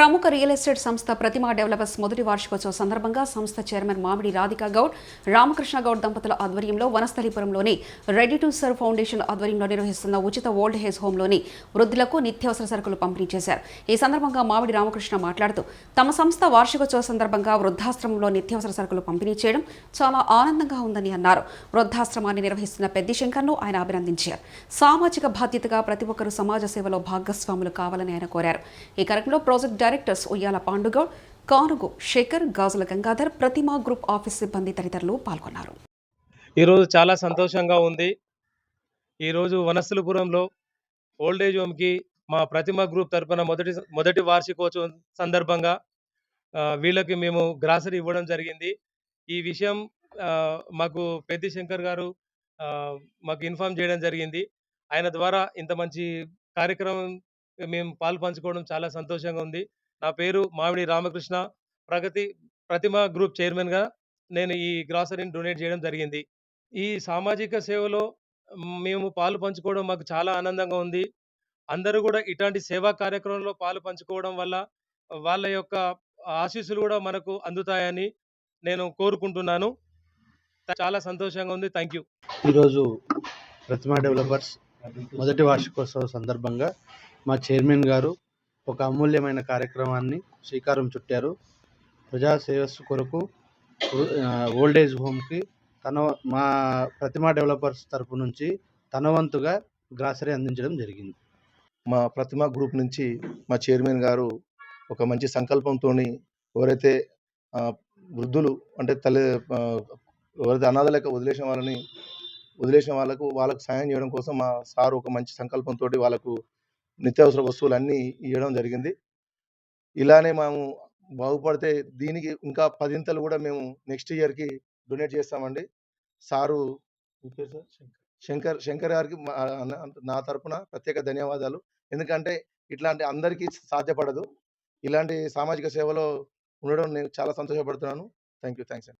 ప్రముఖ real estate సంస్థ ప్రతిమా developers మొదటి వార్షికోత్సవ సందర్భంగా సంస్థ చైర్మన్ మామిడి రాధికా గౌడ్ రామకృష్ణ గౌడ్ దంపతుల ఆధ్వర్యంలో వనస్థలిపురంలోని రెడీ టు సర్వ్ ఫౌండేషన్ ఆధ్వర్యంలో నిర్వహిస్తున్న ఉచిత ఓల్డ్ హేజ్ హోంలోని వృద్ధులకు నిత్యావసర సరుకులు పంపిణీ చేశారు. ఈ సందర్భంగా మామిడి రామకృష్ణ మాట్లాడుతూ తమ సంస్థ వార్షికోత్సవ సందర్భంగా వృద్ధాశ్రమంలో నిత్యావసర సరుకులు పంపిణీ చేయడం చాలా ఆనందంగా ఉందని అన్నారు. వృద్ధాశ్రమాన్ని నిర్వహిస్తున్న పెద్ది శంకర్ను ఆయన అభినందించారు. సామాజిక బాధ్యతగా ప్రతి ఒక్కరూ సమాజ సేవలో భాగస్వాములు కావాలని ఆయన కోరారు. ఈ కార్యక్రమంలో project directors Uyyala Pandugoud Kanugu Shekar Gajula Gangadhar Prathima group office సిబ్బంది తదితరులు పాల్గొన్నారు. ఈరోజు చాలా సంతోషంగా ఉంది. ఈరోజు వనస్థలపురంలో ఓల్డ్ ఏజ్ హోమ్కి మా ప్రతిమ గ్రూప్ తరపున మొదటి మొదటి వార్షికోత్సవం సందర్భంగా వీళ్ళకి మేము గ్రాసరీ ఇవ్వడం జరిగింది. ఈ విషయం మాకు పెద్ది శంకర్ గారు మాకు ఇన్ఫార్మ్ చేయడం జరిగింది. ఆయన ద్వారా ఇంత మంచి కార్యక్రమం మేము పాలు పంచుకోవడం చాలా సంతోషంగా ఉంది. నా పేరు మామిడి రామకృష్ణ. ప్రగతి ప్రతిమ గ్రూప్ చైర్మన్గా నేను ఈ గ్రాసరీని డొనేట్ చేయడం జరిగింది. ఈ సామాజిక సేవలో మేము పాలు పంచుకోవడం మాకు చాలా ఆనందంగా ఉంది. అందరూ కూడా ఇట్లాంటి సేవా కార్యక్రమంలో పాలు పంచుకోవడం వల్ల వాళ్ళ యొక్క ఆశీస్సులు కూడా మనకు అందుతాయని నేను కోరుకుంటున్నాను. చాలా సంతోషంగా ఉంది. Thank you. ఈరోజు ప్రతిమా డెవలపర్స్ మొదటి వార్షికోత్సవ సందర్భంగా మా చైర్మన్ గారు ఒక అమూల్యమైన కార్యక్రమాన్ని శ్రీకారం చుట్టారు. ప్రజా శ్రేయస్సు కొరకు ఓల్డేజ్ ఓల్డ్ ఏజ్ హోమ్కి తన మా ప్రతిమా డెవలపర్స్ తరపు నుంచి తన వంతుగా గ్రాసరీ అందించడం జరిగింది. మా ప్రతిమ గ్రూప్ నుంచి మా చైర్మన్ గారు ఒక మంచి సంకల్పంతో ఎవరైతే వృద్ధులు అంటే తల్లి ఎవరైతే అనాథ లెక్క వదిలేసిన వాళ్ళని వదిలేసిన వాళ్ళకు వాళ్ళకు సాయం చేయడం కోసం మా సార్ ఒక మంచి సంకల్పంతో వాళ్ళకు నిత్యావసర వస్తువులు అన్నీ ఇవ్వడం జరిగింది. ఇలానే మేము బాగుపడితే దీనికి ఇంకా పదింతలు కూడా మేము నెక్స్ట్ ఇయర్కి డొనేట్ చేస్తామండి. సారు? శంకర్. శంకర్ గారికి నా తరపున ప్రత్యేక ధన్యవాదాలు. ఎందుకంటే ఇట్లాంటి అందరికీ సాధ్యపడదు. ఇలాంటి సామాజిక సేవలో ఉండడం నేను చాలా సంతోషపడుతున్నాను. థ్యాంక్ యూ థ్యాంక్స్ అండి.